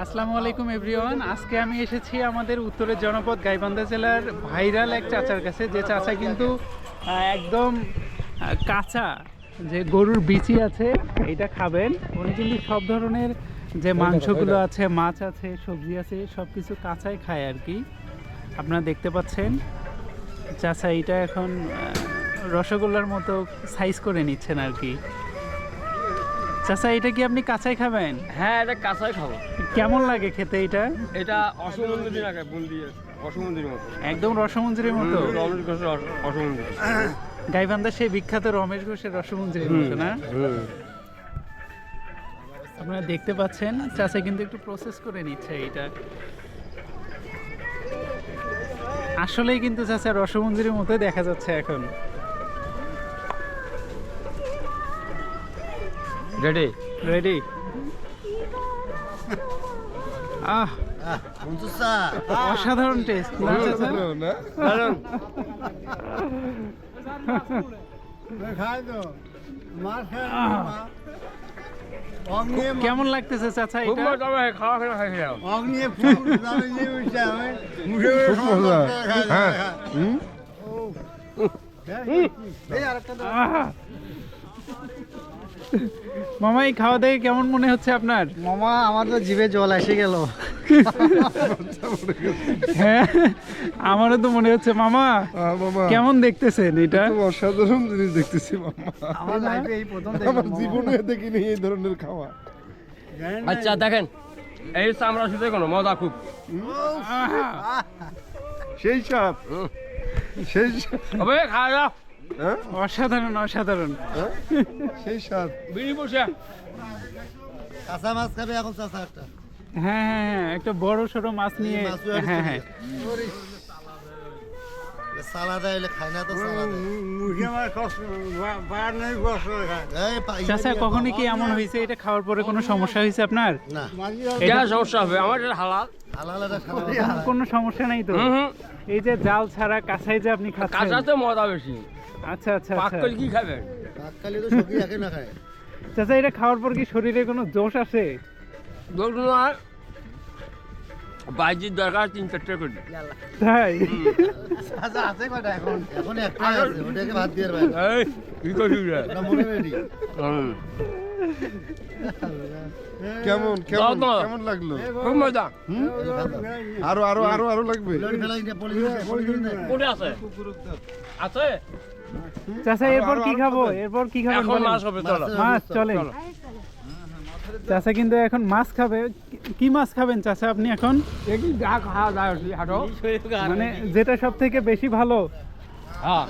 আসসালামু আলাইকুম এভরিওয়ান আজকে আমি এসেছি আমাদের উত্তরের জনপদ গাইবান্ধা জেলার ভাইরাল এক চাচার কাছে। যে চাচা কিন্তু একদম কাঁচা যে গরুর বিচি আছে এটা খাবেন। উনি কিন্তু সব ধরনের যে মাংসগুলো আছে মাছ আছে সবজি আছে সব কিছু কাঁচাই খায় আর কি। আপনারা দেখতে পাচ্ছেন চাচা এইটা এখন রসগোল্লার মতো সাইজ করে নিচ্ছেন আর কি। চাচা এটা কি আপনি কাঁচাই খাবেন? হ্যাঁ এটা কাঁচাই খাব। কেমন লাগে খেতে এটা? এটা অসমন্দির আগে বুন্দি অসমন্দির মতো। একদম রসমঞ্জুরির মতো? রমেশ ঘোষের অসমন্দির সেই বিখ্যাত রমেশ ঘোষের রসমঞ্জুরির মতো না? আপনারা দেখতে পাচ্ছেন চাচা কিন্তু একটু প্রসেস করে নিচ্ছে এটা। আসলেই কিন্তু চাচা রসমঞ্জুরির মতোই দেখা যাচ্ছে এখন। রেডি রেডি আহ অসাধারণ টেস্ট কেমন লাগতেছে চাচা এটা খাওয়া খাই হ্যাঁ! মামা এই খাওয়া দাওয়া কেমন মনে হচ্ছে আপনার? মামা আমার তো জিভে জল এসে গেল। হ্যাঁ আমারও তো মনে হচ্ছে মামা কেমন দেখতেছেন এটা? অসাধারণ জিনিস দেখতেছি মামা। আমার লাইফে এই প্রথম আমার জীবনে দেখিনি এই ধরনের খাওয়া। আচ্ছা দেখেন এই চামড়া শুধু কোনো মজা খুব। সেই সাপ সেই সাপ হবে খাওয়া অসাধারণ অসাধারণ। হ্যাঁ? সেই বিড়ি বসে। কাঁচা মাছ খাবে এখন চাষা একটা। হ্যাঁ হ্যাঁ হ্যাঁ একটা বড় সড়ো মাছ নিয়ে হ্যাঁ হ্যাঁ। সালাদা এলে খায় না তো সালাদা। এই পা- চাচা কখনো কি এমন হয়েছে? এটা খাওয়ার পরে কোনো সমস্যা হয়েছে আপনার? না। যা সমস্যা হবে। আমার এটা হালাল। হালাল কোনো- কোনো সমস্যা নাই তো? এই যে জাল ছাড়া কাঁচাই যে আপনি খাচ্ছেন। কাঁচাতে মজা বেশি। আচ্ছা আচ্ছা আচ্ছা। কি খাবেন কাককালি তো সবজি একে না খায়। চাচা এটা খাওয়ার পর কি শরীরে কোনো জোশ আসে ধরুন আর বাইজির দরকার তিন চারটে করে তাই? আছে কয়টা এখন? এখন একটা আছে ওটাকে ভাত দিয়ে বাইরে এই কি করছিস রে? মনে রেডি হুম, কেমন কেমন। কেমন লাগল? খুব মজা। আরও আরও আরও আরও লাগবে। আছে আছে? চাচা এরপর কি খাব? এরপর কি খাবেন এখন মাছ হবে চলো। মাছ চলে। চাচা কিন্তু এখন মাছ খাবে। কি- মাছ খাবেন চাচা আপনি এখন? যা খাওয়া যায় হাঁটো। মানে যেটা সব থেকে বেশি ভালো। হ্যাঁ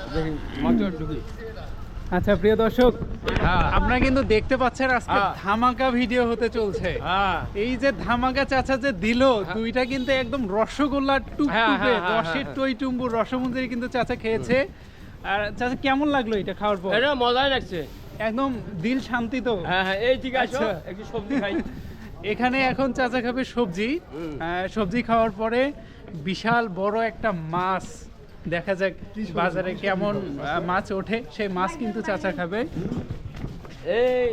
আচ্ছা প্রিয় দর্শক হ্যাঁ। আপনারা কিন্তু দেখতে পাচ্ছেন আজকে হ্যাঁ। ধামাকা ভিডিও হতে চলছে। এই যে ধামাকা চাচা যে দিল দুইটা কিন্তু একদম রসগোল্লা টুকটুকে রসের। টই টুম্বুর রসমঞ্জরি কিন্তু চাচা খেয়েছে। আর চাচা কেমন লাগল এটা খাওয়ার পর? এটা মজাই লাগছে। একদম দিল শান্তি তো। হ্যাঁ হ্যাঁ এই ঠিক আছে? আচ্ছা। একটু সবজি খাই। এখানে এখন চাচা খাবে সবজি। সবজি খাওয়ার পরে বিশাল বড় একটা মাছ। দেখা যাক বাজারে কেমন মাছ ওঠে। সেই মাছ কিন্তু চাচা খাবে। এই।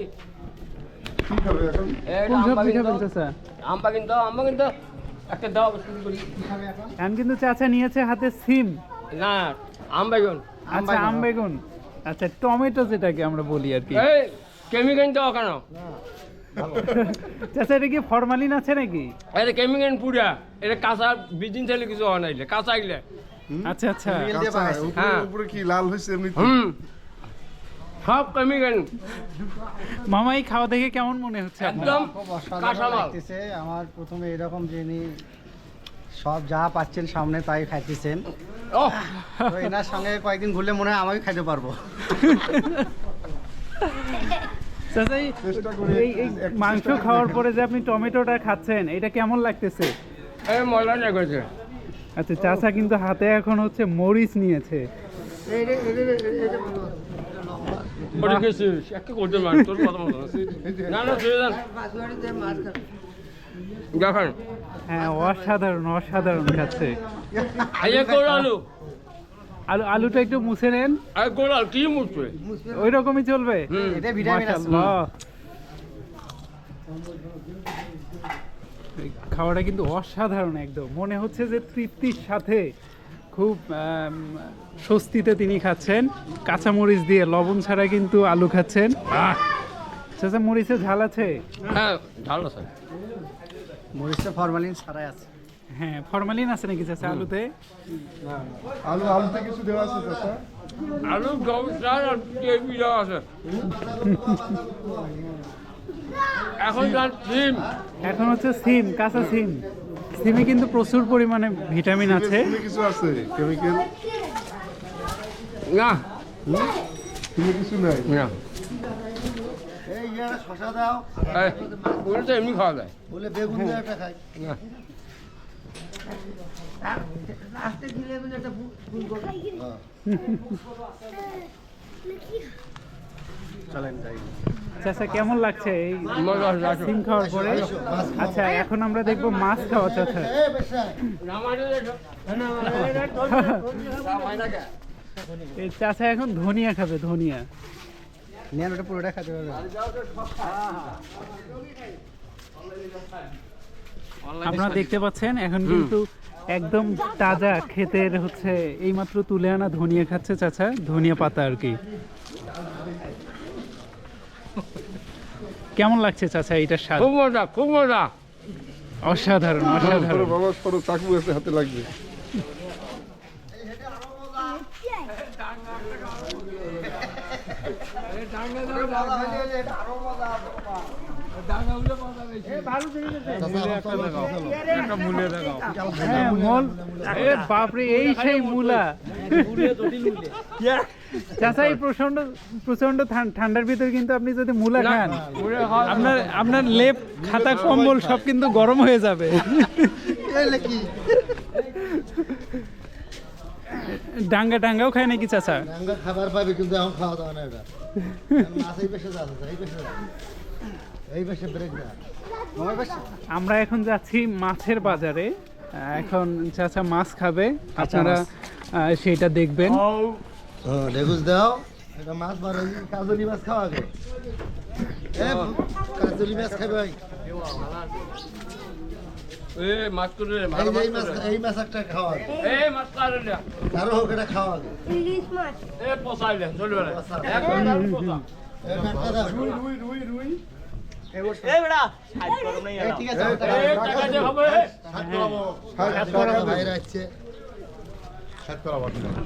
কিন্তু চাচা নিয়েছে হাতে সিম। না আম বেগুন। আচ্ছা আম বেগুন। আচ্ছা টমেটো যেটাকে আমরা বলি আর কি। কেমিক্যাল দাও কেন? চাচা এটা কি ফরমালিন আছে নাকি? এটা কেমিক্যাল পুরা এটা কাঁচা বিদিন থেকে কিছু হয় নাইলে কাঁচা আইলে আচ্ছা আচ্ছা। কাঁচা, উপরে হ্যাঁ। উপরে কি লাল হয়েছে এমনি হুম। সব কেমিক্যাল মামা এই খাওয়া দেখে কেমন মনে হচ্ছে একদম লাগতেছে। আমার প্রথমে এরকম জিনিস সব যা পাচ্ছেন সামনে তাই খাইতেছেন। তো এনার সঙ্গে কয়েকদিন ঘুরলে মনে হয় আমিও খাইতে পারব। মাংস খাওয়ার পরে যে আপনি টমেটোটা খাচ্ছেন এটা কেমন লাগতেছে? মজা না আচ্ছা চাচা কিন্তু হাতে এখন হচ্ছে মরিচ নিয়েছে। না না দেখেন হ্যাঁ অসাধারণ অসাধারণ খাচ্ছে আলু। আলু আলুটা একটু মুছে নেন। আর কি মুছবে? ওই রকমই চলবে? এটা ভিটামিন আছে খাওয়াটা কিন্তু অসাধারণ একদম। মনে হচ্ছে যে তৃপ্তির সাথে খুব স্বস্তিতে তিনি খাচ্ছেন। কাঁচামরিচ দিয়ে লবণ ছাড়া কিন্তু আলু খাচ্ছেন। চাচা মরিচে ঝাল আছে? হ্যাঁ ভালো স্যার মরিচটা ফরমালিন ছাড়াই আছে। হ্যাঁ ফরমালিন আছে নাকি চাচা আলুতে? আলু আলুতে কিছু দেওয়া আছে চাচা? আলু গম আর কেবি দেওয়া আছে। এখন যার সিম। এখন হচ্ছে সিম কাঁচা সিম। সিমে কিন্তু প্রচুর পরিমাণে ভিটামিন আছে। কিছু আছে? কেমিক্যাল? না। কিছু নাই? না। শশা দাও। ওগুলো তো এমনি খাওয়া যায়। বলে বেগুন দিয়ে একটা খাই। না। চলেন যাই চাচা কেমন লাগছে এই সিম খাওয়ার পরে? আচ্ছা এখন আমরা দেখব মাছ খাওয়া চাচা এই চাচা এখন ধনিয়া খাবে ধনিয়া। নেন ওটা পুরোটা খেতে পারবে। আপনারা দেখতে পাচ্ছেন এখন কিন্তু একদম তাজা ক্ষেতের হচ্ছে এইমাত্র তুলে আনা ধনিয়া খাচ্ছে চাচা ধনিয়া পাতা আর কি। কেমন লাগছে চাচা এটার স্বাদ? খুব মজা খুব মজা। অসাধারণ অসাধারণ। বাবা সরো চাকু হাতে লাগবে হ্যাঁ মল এ বাপরে এই সেই মূলা। চাচা এই প্রচণ্ড প্রচণ্ড ঠান্ডার ভিতরে কিন্তু আপনি যদি মূলা খান আপনার আপনার লেপ খাতা কম্বল সব কিন্তু গরম হয়ে যাবে। ডাঙ্গা ডাঙ্গাও খায় নাকি চাচা? আমরা খাবার পাবে কিন্তু এখন খাওয়া দাওয়া না এটা মাছ এই পেশে যাচ্ছে এই পেশে এই পেশে ব্রেক না আমরা এখন যাচ্ছি মাছের বাজারে। এখন চাচা মাছ খাবে। আপনারা সেটা দেখবেন। দেখুস দাও। এটা মাছ বার কাজলি মাছ খাওয়া আগে কাজলি মাছ খাবে ভাই।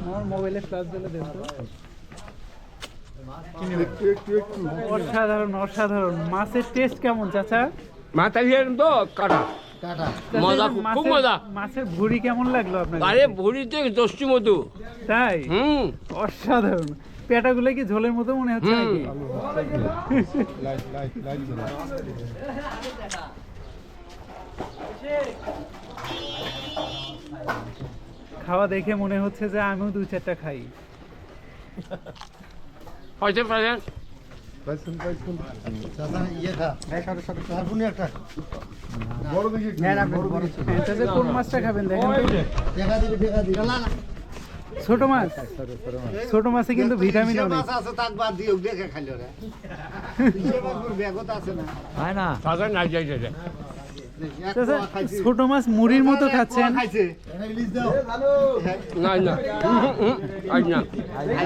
আমার মোবাইলে ফ্ল্যাশ দিলে দেখো। একটু একটু একটু। অসাধারণ অসাধারণ। মাছের টেস্ট কেমন চাচা? মাথা দিয়ে তো কাটা। কাটা। মজা খুব- মজা। মাছের ভুড়ি কেমন লাগল আপনার আরে ভুড়িতে দস্যি মধু। তাই? হুম। অসাধারণ। পেটাগুলো কি ঝোলের মতো মনে হচ্ছে নাকি। খাওয়া দেখে মনে হচ্ছে যে আমিও দু চারটা খাই হয়েছে। ছোট মাছ। ছোট মাছে? কিন্তু ভিটামিন অনেক। আছে তাক বাদ দিও দেখে খাইলো রে। কিসের মাছ ওর ব্যাগত আছে না। সাদা নাই যাই যাই যাই। এক চাচা পোয়া খাইছে। ছোট মাছ মুড়ির মতো খাচ্ছেন। দাও না না।